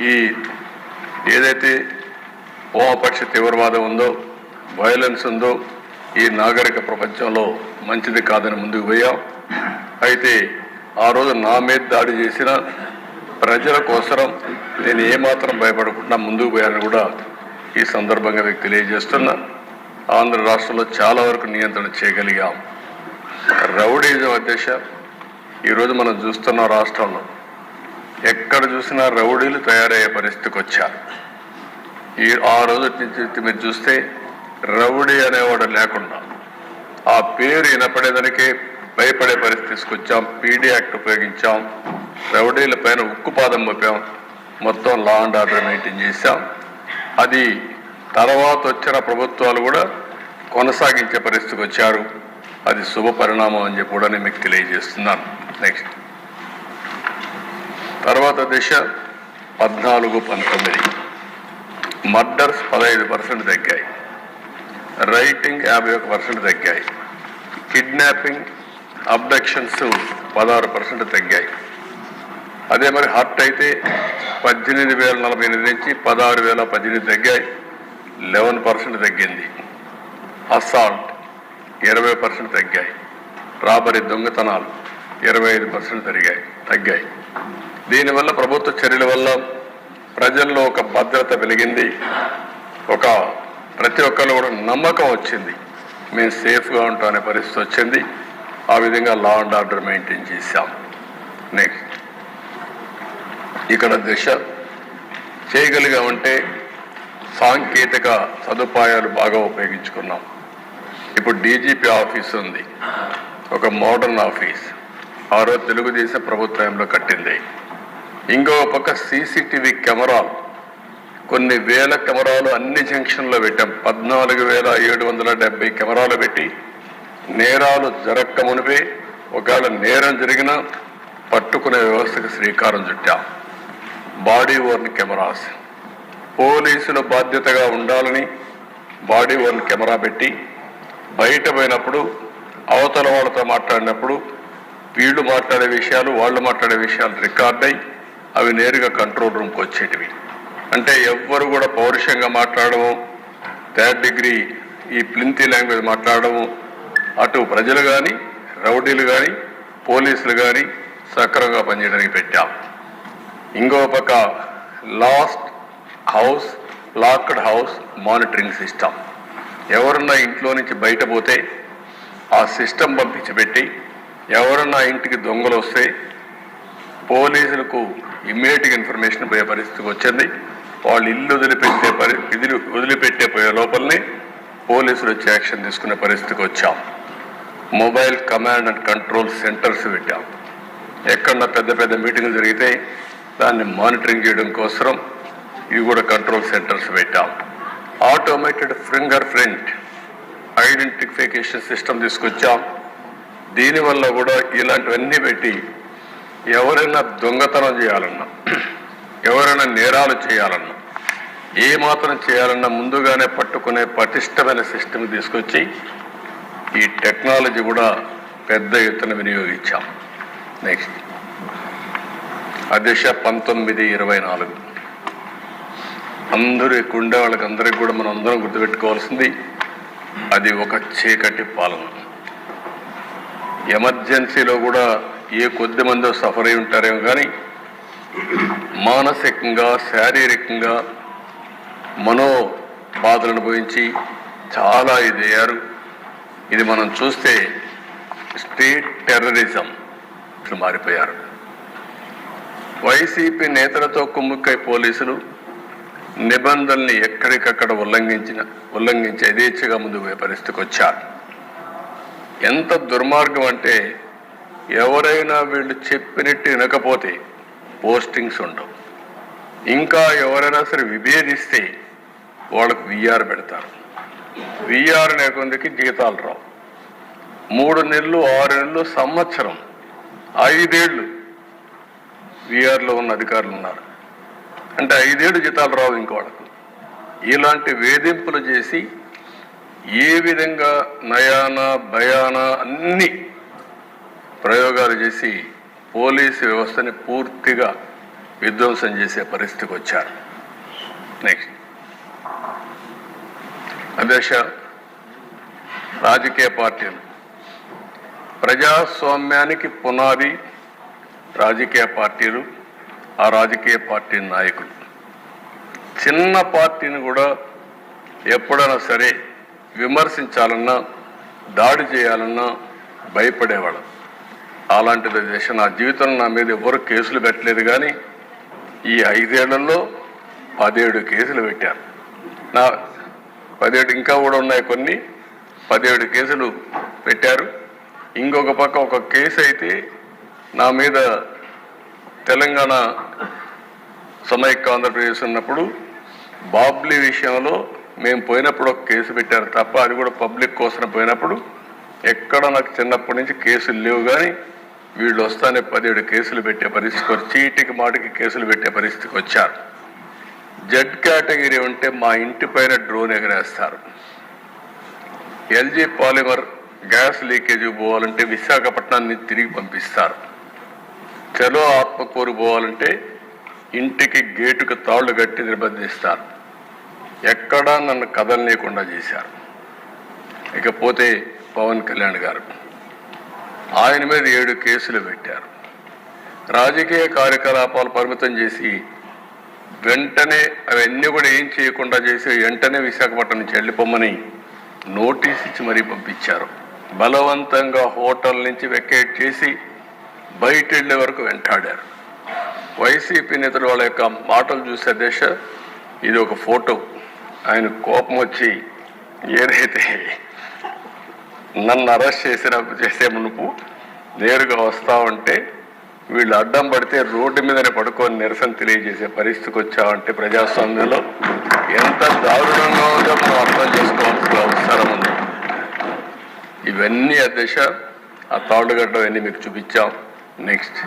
ఈ ఏదైతే వామపక్ష తీవ్రవాదం ఉందో వయలెన్స్ ఉందో ఈ నాగరిక ప్రపంచంలో మంచిది కాదని ముందుకు పోయాం. అయితే ఆ రోజు నా మీద దాడి చేసిన ప్రజల కోసరం నేను ఏమాత్రం భయపడకుండా ముందుకు పోయానని కూడా ఈ సందర్భంగా మీకు తెలియజేస్తున్నా. ఆంధ్ర రాష్ట్రంలో చాలా వరకు నియంత్రణ చేయగలిగాం. రౌడీజం అధ్యక్ష ఈరోజు మనం చూస్తున్న రాష్ట్రంలో ఎక్కడ చూసినా రౌడీలు తయారయ్యే పరిస్థితికి వచ్చారు. ఈ ఆ రోజు మీరు చూస్తే రౌడీ అనేవాడు లేకుండా ఆ పేరు వినపడేదానికే భయపడే పరిస్థితి తీసుకొచ్చాం పీడీ యాక్ట్ ఉపయోగించాం. రౌడీల పైన ఉక్కుపాదం మోపాం. మొత్తం లా అండ్ ఆర్డర్ మెయింటైన్ చేశాం. అది తర్వాత వచ్చిన ప్రభుత్వాలు కూడా కొనసాగించే పరిస్థితికి వచ్చారు. అది శుభ పరిణామం అని చెప్పి కూడా నేను మీకు తెలియజేస్తున్నాను. నెక్స్ట్. తర్వాత దిశ పద్నాలుగు పంతొమ్మిది. మర్డర్స్ పదహైదు పర్సెంట్ తగ్గాయి. రైటింగ్ యాభై ఒక పర్సెంట్ తగ్గాయి. కిడ్నాపింగ్ అబ్డక్షన్స్ పదహారు పర్సెంట్ తగ్గాయి. అదే మరి హర్ట్ అయితే పద్దెనిమిది వేల నలభై ఎనిమిది నుంచి పదహారు వేల పద్దెనిమిది తగ్గాయి. లెవెన్ పర్సెంట్ తగ్గింది. అసాల్ట్ ఇరవై పర్సెంట్ తగ్గాయి. రాబరీ దొంగతనాలు ఇరవై ఐదు పర్సెంట్ తరిగాయి తగ్గాయి. దీనివల్ల ప్రభుత్వ చర్యల వల్ల ప్రజల్లో ఒక భద్రత వెలిగింది. ఒక ప్రతి ఒక్కరు కూడా నమ్మకం వచ్చింది. మేము సేఫ్గా ఉంటాం అనే పరిస్థితి వచ్చింది. ఆ విధంగా లా అండ్ ఆర్డర్ మెయింటైన్ చేశాం. నెక్స్ట్ ఇక్కడ దిశ చేయగలిగామంటే సాంకేతిక సదుపాయాలు బాగా ఉపయోగించుకున్నాం. ఇప్పుడు డీజీపీ ఆఫీస్ ఉంది. ఒక మోడర్న్ ఆఫీస్. ఆ రోజు తెలుగుదేశం ప్రభుత్వంలో కట్టింది. ఇంకో పక్క సీసీటీవీ కెమెరాలు. కొన్ని వేల కెమెరాలు అన్ని జంక్షన్లో పెట్టాం. పద్నాలుగు వేల ఏడు వందల డెబ్బై కెమెరాలు పెట్టి. నేరాలు జరక్క మునిపే ఒకవేళ నేరం జరిగినా పట్టుకునే వ్యవస్థకు శ్రీకారం చుట్టాం. Body worn cameras. పోలీసులు బాధ్యతగా ఉండాలని బాడీ ఓర్న్ కెమెరా పెట్టి బయట పోయినప్పుడు అవతల వాళ్ళతో మాట్లాడినప్పుడు వీళ్ళు మాట్లాడే విషయాలు వాళ్ళు మాట్లాడే విషయాలు రికార్డ్ అయ్యి అవి నేరుగా కంట్రోల్ రూమ్కి వచ్చేటివి. అంటే ఎవ్వరు కూడా పౌరుషంగా మాట్లాడము థర్డ్ డిగ్రీ ఈ ప్లింతీ లాంగ్వేజ్ మాట్లాడము అటు ప్రజలు కానీ రౌడీలు కానీ పోలీసులు కానీ సక్రమంగా పనిచేయడానికి పెట్టాం. ఇంకో పక్క last house locked house monitoring system ఎవరన్నా ఇంట్లో నుంచి బయట పోతే ఆ సిస్టమ్ పంపించి పెట్టి ఎవరన్నా ఇంటికి దొంగలు వస్తే పోలీసులకు ఇమ్మీడియట్గా ఇన్ఫర్మేషన్ పోయే పరిస్థితికి వచ్చింది. వాళ్ళు ఇల్లు వదిలిపెట్టే పరి వదిలిపెట్టే పోయే లోపలనే పోలీసులు వచ్చి యాక్షన్ తీసుకునే పరిస్థితికి వచ్చాం. Mobile command and control centres పెట్టాం. ఎక్కడన్నా పెద్ద పెద్ద మీటింగ్లు జరిగితే దాన్ని మానిటరింగ్ చేయడం కోసం ఇవి కూడా కంట్రోల్ సెంటర్స్ పెట్టాం. Automated fingerprint identification system తీసుకొచ్చాం. దీనివల్ల కూడా ఇలాంటివన్నీ పెట్టి ఎవరైనా దొంగతనం చేయాలన్నా ఎవరైనా నేరాలు చేయాలన్నా ఏ మాత్రం చేయాలన్నా ముందుగానే పట్టుకునే పటిష్టమైన సిస్టమ్ తీసుకొచ్చి ఈ టెక్నాలజీ కూడా పెద్ద ఎత్తున వినియోగించాం. నెక్స్ట్ అధ్యక్ష పంతొమ్మిది ఇరవై నాలుగు. అందరూ ఎక్కువ ఉండే వాళ్ళకి అందరికి కూడా మనం అందరం గుర్తుపెట్టుకోవాల్సింది అది ఒక చీకటి పాలన. ఎమర్జెన్సీలో కూడా ఏ కొద్ది మందో సఫర్ అయి ఉంటారేమో కానీ మానసికంగా శారీరకంగా మనో బాధలు అనుభవించి చాలా ఇది అయ్యారు ఇది మనం చూస్తే స్టేట్ టెర్రరిజం ఇట్లా మారిపోయారు. వైసీపీ నేతలతో కుమ్ముక్కై పోలీసులు నిబంధనల్ని ఎక్కడికక్కడ ఉల్లంఘించిన ఉల్లంఘించి యథేచ్ఛగా ముందుకు పరిస్థితికి వచ్చారు. ఎంత దుర్మార్గం అంటే ఎవరైనా వీళ్ళు చెప్పినట్టు వినకపోతే పోస్టింగ్స్ ఉండవు. ఇంకా ఎవరైనా సరే విభేదిస్తే వాళ్ళకు విఆర్ పెడతారు. విఆర్ అనే జీతాలు రావు. మూడు నెలలు ఆరు నెలలు సంవత్సరం ఐదేళ్ళు విఆర్లో ఉన్న అధికారులు ఉన్నారు. అంటే ఐదేళ్ళు జీతాలు రావు ఇంకోళ్ళకు ఇలాంటి వేధింపులు చేసి ఏ విధంగా నయానా భయానా అన్నీ ప్రయోగాలు చేసి పోలీసు వ్యవస్థని పూర్తిగా విధ్వంసం చేసే పరిస్థితికి వచ్చారు. నెక్స్ట్ అధ్యక్ష రాజకీయ పార్టీలు. ప్రజాస్వామ్యానికి పునాది రాజకీయ పార్టీలు ఆ రాజకీయ పార్టీ నాయకులు. చిన్న పార్టీని కూడా ఎప్పుడైనా సరే విమర్శించాలన్నా దాడి చేయాలన్నా భయపడేవాళ్ళం. అలాంటిది దేశ నా జీవితం నా మీద ఎవరు కేసులు పెట్టలేదు కానీ ఈ ఐదేళ్ళలో పదిహేడు కేసులు పెట్టారు. నా పదిహేడు ఇంకా కూడా ఉన్నాయి కొన్ని. పదిహేడు కేసులు పెట్టారు. ఇంకొక పక్క ఒక కేసు అయితే నా మీద తెలంగాణ సమైక్య ఆంధ్రప్రదేశ్ ఉన్నప్పుడు బాబ్లీ విషయంలో మేము పోయినప్పుడు ఒక కేసు పెట్టారు తప్ప అది కూడా పబ్లిక్ కోసం పోయినప్పుడు ఎక్కడ నాకు చిన్నప్పటి నుంచి కేసులు లేవు కానీ వీళ్ళు వస్తానే పదిహేడు కేసులు పెట్టే పరిస్థితికి వచ్చి చీటికి మాటికి కేసులు పెట్టే పరిస్థితికి వచ్చారు. జెడ్ కేటగిరీ ఉంటే మా ఇంటి పైన డ్రోన్ ఎగరేస్తారు. ఎల్జీ పాలిమర్ గ్యాస్ లీకేజ్ పోవాలంటే విశాఖపట్నాన్ని తిరిగి పంపిస్తారు. చలో ఆత్మకూరు పోవాలంటే ఇంటికి గేటుకు తాళ్ళు కట్టి నిర్బంధిస్తారు. ఎక్కడా నన్ను కదలనీయకుండా చేశారు. ఇకపోతే పవన్ కళ్యాణ్ గారు. ఆయన మీద ఏడు కేసులు పెట్టారు. రాజకీయ కార్యకలాపాలు పరిమితం చేసి వెంటనే అవన్నీ కూడా ఏం చేయకుండా చేసి వెంటనే విశాఖపట్నం నుంచి వెళ్ళిపోమని నోటీస్ ఇచ్చి మరీ పంపించారు. బలవంతంగా హోటల్ నుంచి వెకేట్ చేసి బయట వెళ్ళే వరకు వెంటాడారు. వైసీపీ నేతలు వాళ్ళ యొక్క మాటలు చూసే దేశ ఇది ఒక ఫోటో. ఆయన కోపం వచ్చి ఏదైతే నన్ను అరెస్ట్ చేసిన చేసే మునుపు నేరుగా వస్తా ఉంటే వీళ్ళు అడ్డం పడితే రోడ్డు మీదనే పడుకొని నిరసన తెలియజేసే పరిస్థితికి వచ్చామంటే ప్రజాస్వామ్యంలో ఎంత దారుణంగా ఉందో మనం అర్థం చేసుకోవాల్సిన అవసరం ఉంది. ఇవన్నీ అధ్యక్ష ఆ తాళ్ళుగడ్డ అన్నీ మీకు చూపించాం. నెక్స్ట్